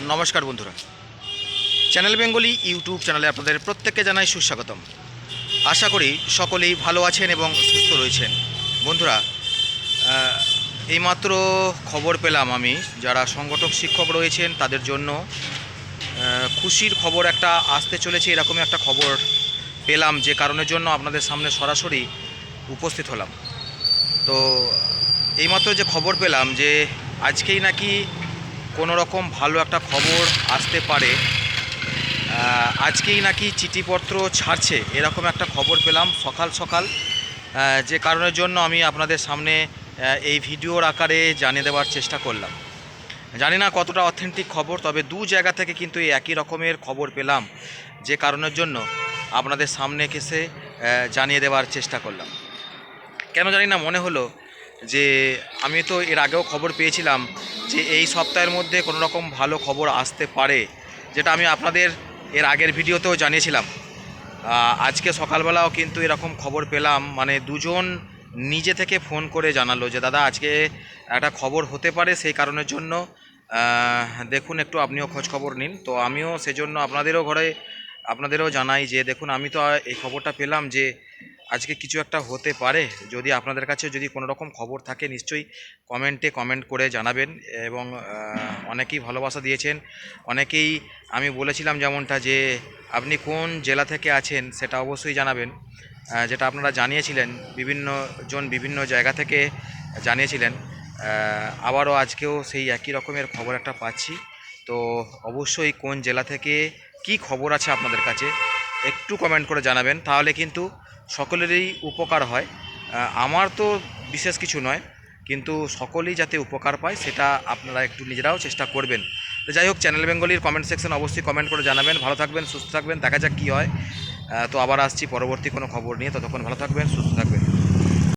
নমস্কার বন্ধুরা। Channel Bengali YouTube চ্যানেলে আপনাদের প্রত্যেককে জানাই সুস্বাগতম। আশা করি সকলেই ভালো আছেন এবং সুস্থ রয়েছেন। বন্ধুরা এইমাত্র খবর পেলাম আমি, যারা সংগঠক শিক্ষক রয়েছেন তাদের জন্য। খুশির খবর একটা আসতে চলেছে, এরকমই একটা খবর পেলাম, যে কারণের জন্য আপনাদের সামনে সরাসরি উপস্থিত হলাম। তো, এইমাত্র যে খবর পেলাম যে, আজকেই নাকি কোনো রকম ভালো একটা খবর আসতে পারে। আজকেই নাকি চিঠিপত্র ছাড়ছে, এরকম একটা খবর পেলাম সকাল সকাল। যে কারণের জন্য আমি আপনাদের সামনে এই ভিডিওর আকারে জানিয়ে দেওয়ার চেষ্টা করলাম। জানি না কতটা অথেন্টিক খবর, তবে দু জায়গা থেকে কিন্তু এই একই রকমের খবর পেলাম, যে কারণের জন্য আপনাদের সামনে কেসে জানিয়ে দেওয়ার চেষ্টা করলাম। কেন জানি না মনে হলো যে আমি তো এর আগেও খবর পেয়েছিলাম যে এই সপ্তাহের মধ্যে কোনো রকম ভালো খবর আসতে পারে, যেটা আমি আপনাদের এর আগের ভিডিওতেও জানিয়েছিলাম। আজকে সকালবেলাও কিন্তু এরকম খবর পেলাম মানে দুজন নিজে থেকে ফোন করে জানালো যে, দাদা, আজকে একটা খবর হতে পারে সেই কারণের জন্য দেখুন একটু আপনিও খোঁজ খবর নিন। তো আমিও সেজন্য আপনাদেরও ঘরে, আপনাদেরও জানাই যে, দেখুন, আমি তো এই খবরটা পেলাম যে আজকে কিছু একটা হতে পারে। যদি আপনাদের কাছে যদি কোনো রকম খবর থাকে, নিশ্চয়ই কমেন্টে কমেন্ট করে জানাবেন এবং অনেকেই ভালোবাসা দিয়েছেন। অনেকেই আমি বলেছিলাম যেমনটা যে, আপনি কোন জেলা থেকে আছেন সেটা অবশ্যই জানাবেন। যেটা আপনারা জানিয়েছিলেন, বিভিন্ন জন বিভিন্ন জায়গা থেকে জানিয়েছিলেন। আবারও আজকেও সেই একই রকমের খবর একটা পাচ্ছি। তো অবশ্যই কোন জেলা থেকে কি খবর আছে আপনাদের কাছে, একটু কমেন্ট করে জানাবেন। তাহলে কিন্তু সকলেরই উপকার হয়। আমার তো বিশেষ কিছু নয়, কিন্তু সকলেই যাতে উপকার পায় সেটা আপনারা একটু নিজেরাও চেষ্টা করবেন। তো যাই হোক চ্যানেল বেঙ্গলির কমেন্ট সেকশন অবশ্যই কমেন্ট করে জানাবেন। ভালো থাকবেন, সুস্থ থাকবেন, দেখা যাক কী হয়। তো আবার আসছি পরবর্তী কোনো খবর নিয়ে। ততক্ষণ ভালো থাকবেন, সুস্থ থাকবেন।